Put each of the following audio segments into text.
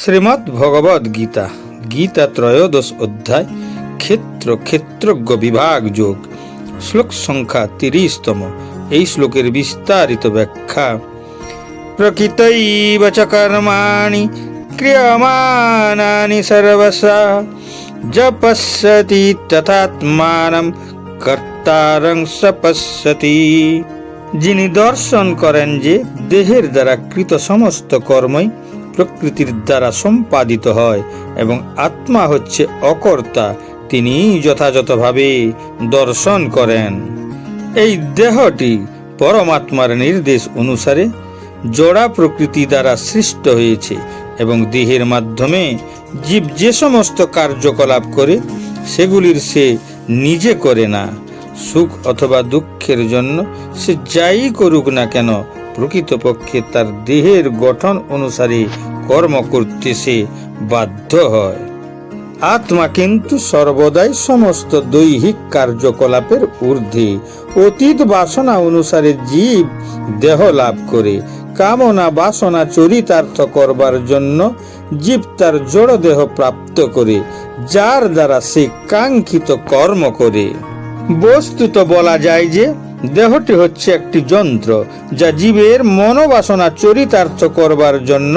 শ্রীমদ্ ভগবদ গীতা গীতা ত্রয়োদশ অধ্যায়, ক্ষেত্র ক্ষেত্রজ্ঞ বিভাগ যোগ, শ্লোক সংখ্যা তিরিশতম। এই শ্লোকের বিস্তারিত ব্যাখ্যা, প্রকৃতৈব কর্মাণি ক্রিয়মাণানি সর্বসা তথাত্মানম কর্তারং সপশ্যতি। যিনি দর্শন করেন যে দেহের দ্বারা কৃত সমস্ত কর্মই প্রকৃতির দ্বারা সম্পাদিত হয় এবং আত্মা হচ্ছে অকর্তা তিনি যথাযথভাবে দর্শন করেন। এই দেহটি পরমাত্মার নির্দেশ অনুসারে জোড়া প্রকৃতি দ্বারা সৃষ্ট হয়েছে এবং দেহের মাধ্যমে জীব যে সমস্ত কার্যকলাপ করে, সেগুলির সে নিজে করে না। সুখ অথবা দুঃখের জন্য সে যাই করুক না কেন, প্রকৃতপক্ষে তার দেহের গঠন অনুসারে কর্ম করতে সে বাধ্য হয়। আত্মা কিন্তু সর্বদাই সমস্ত দৈহিক কার্যকলাপের ঊর্ধ্বে। অতীত বাসনা অনুসারে জীব দেহ লাভ করে। কামনা বাসনা চরিতার্থ করবার জন্য জীব তার জড় দেহ প্রাপ্ত করে, যার দ্বারা সে কাঙ্ক্ষিত কর্ম করে। বস্তুত বলা যায় যে, দেহটি হচ্ছে একটি যন্ত্র, যা জীবের মনোবাসনা চরিতার্থ করবার জন্য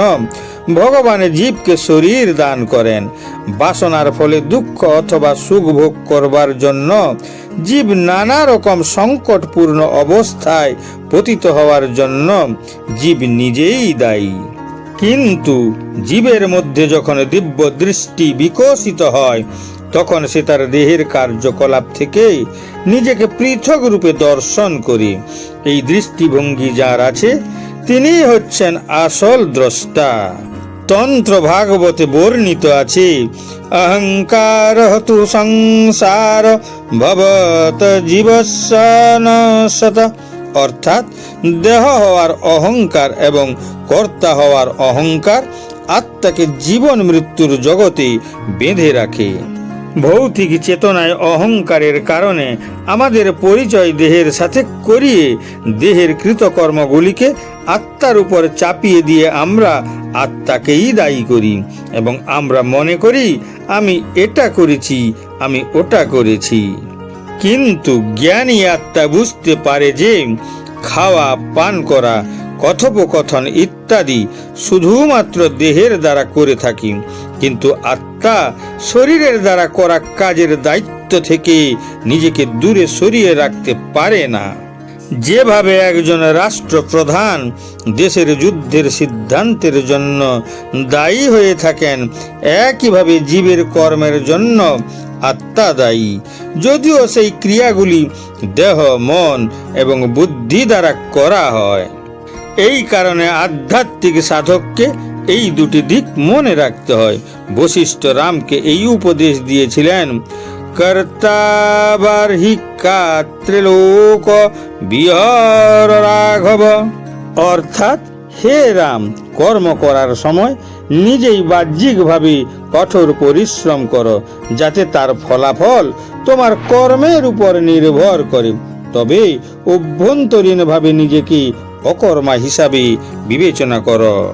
ভগবানের জীবকে শরীর দান করেন। বাসনার ফলে দুঃখ অথবা সুখ ভোগ করবার জন্য জীব নানা রকম সংকটপূর্ণ অবস্থায় পতিত হওয়ার জন্য জীব নিজেই দায়ী। কিন্তু জীবের মধ্যে যখন দিব্য দৃষ্টি বিকশিত হয়, তখন সে তার দেহের কার্যকলাপ থেকে নিজেকে পৃথক রূপে দর্শন করে। এই দৃষ্টিভঙ্গি যার আছে তিনি হচ্ছেন আসল দ্রষ্টা। তন্ত্র ভাগবতে বর্ণিত আছে। অহংকার তু সংসার ভবত জীবসন সত। অর্থাৎ দেহ হওয়ার অহংকার এবং কর্তা হওয়ার অহংকার আত্মাকে জীবন মৃত্যুর জগতে বেঁধে রাখে। ভৌতিক চেতনায় অহংকারের কারণে আমাদের পরিচয় দেহের সাথে করিয়ে দেহের কৃতকর্মগুলিকে আত্মার উপর চাপিয়ে দিয়ে আমরা আত্মাকেই দায়ী করি এবং আমরা মনে করি, আমি এটা করেছি, আমি ওটা করেছি। কিন্তু জ্ঞানী আত্মা বুঝতে পারে যে খাওয়া, পান করা, কথোপকথন ইত্যাদি শুধুমাত্র দেহের দ্বারা করে থাকি। কিন্তু আত্মা শরীরের দ্বারা করা কাজের দায়িত্ব থেকে নিজেকে দূরে সরিয়ে রাখতে পারে না। যেভাবে একজন রাষ্ট্রপ্রধান দেশের যুদ্ধের সিদ্ধান্তের জন্য দায়ী হয়ে থাকেন, একইভাবে জীবের কর্মের জন্য আত্মা দায়ী। যদিও সেই ক্রিয়াগুলি দেহ, মন এবং বুদ্ধি দ্বারা করা হয়। এই কারণে আধ্যাত্মিক সাধককে এই দুটি দিক মনে রাখতে হয়। বশিষ্ঠ রামকে এই উপদেশ দিয়েছিলেন কর্তাবার্হিকা ত্রিলোক বিহর রাঘব। অর্থাৎ হে রাম, কর্ম করার সময় নিজেই বাহ্যিকভাবে কঠোর পরিশ্রম করো, যাতে তার ফলাফল তোমার কর্মের উপর নির্ভর করে। তবে অভ্যন্তরীণভাবে নিজেকে অকর্মা হিসাবে বিবেচনা করো।